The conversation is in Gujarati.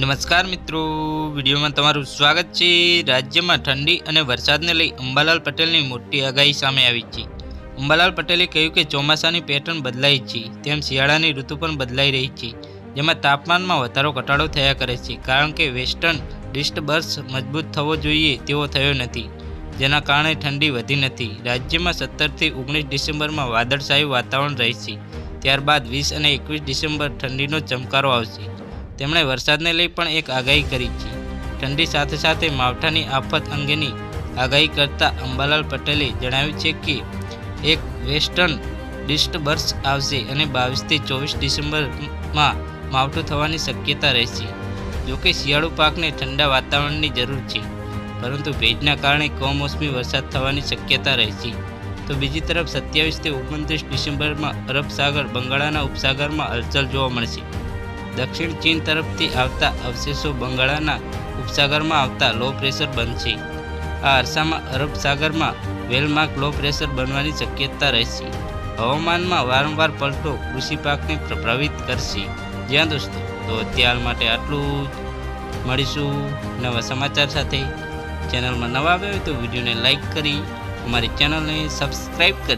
નમસ્કાર મિત્રો, વિડીયોમાં તમારું સ્વાગત છે. રાજ્યમાં ઠંડી અને વરસાદને લઈ અંબાલાલ પટેલની મોટી આગાહી સામે આવી છે. અંબાલાલ પટેલે કહ્યું કે ચોમાસાની પેટર્ન બદલાઈ છે, તેમ શિયાળાની ઋતુ પણ બદલાઈ રહી છે, જેમાં તાપમાનમાં વધારો ઘટાડો થયા કરે છે. કારણ કે વેસ્ટર્ન ડિસ્ટબર્સ મજબૂત થવો જોઈએ તેવો થયો નથી, જેના કારણે ઠંડી વધી નથી. રાજ્યમાં સત્તરથી ઓગણીસ ડિસેમ્બરમાં વાદળશાહી વાતાવરણ રહેશે. ત્યારબાદ વીસ અને એકવીસ ડિસેમ્બર ઠંડીનો ચમકારો આવશે. તેમણે વરસાદને લઈ પણ એક આગાહી કરી છે. ઠંડી સાથે સાથે માવઠાની આફત અંગેની આગાહી કરતા અંબાલાલ પટેલે જણાવ્યું છે કે, એક વેસ્ટર્ન ડિસ્ટબર્સ આવશે અને બાવીસથી ચોવીસ ડિસેમ્બરમાં માવઠું થવાની શક્યતા રહેશે. જોકે શિયાળુ પાકને ઠંડા વાતાવરણની જરૂર છે, પરંતુ ભેજના કારણે કમોસમી વરસાદ થવાની શક્યતા રહેશે. તો બીજી તરફ સત્યાવીસથી ઓગણત્રીસ ડિસેમ્બરમાં અરબ સાગર બંગાળાના ઉપસાગરમાં હલચલ જોવા મળશે. દક્ષિણ ચીન તરફથી આવતા અવશેષો બંગાળાના ઉપસાગરમાં આવતા લો પ્રેશર બનશે. આ અરસામાં અરબ સાગરમાં વેલમાર્ક લો પ્રેશર બનવાની શક્યતા રહેશે. હવામાનમાં વારંવાર પલટો કૃષિ પાકને પ્રભાવિત કરશે. જ્યાં દોસ્તો, તો અત્યાર માટે આટલું જ. મળીશું નવા સમાચાર સાથે. ચેનલમાં નવા આવ્યા હોય તો વિડીયોને લાઇક કરી, અમારી ચેનલને સબસ્ક્રાઈબ કરી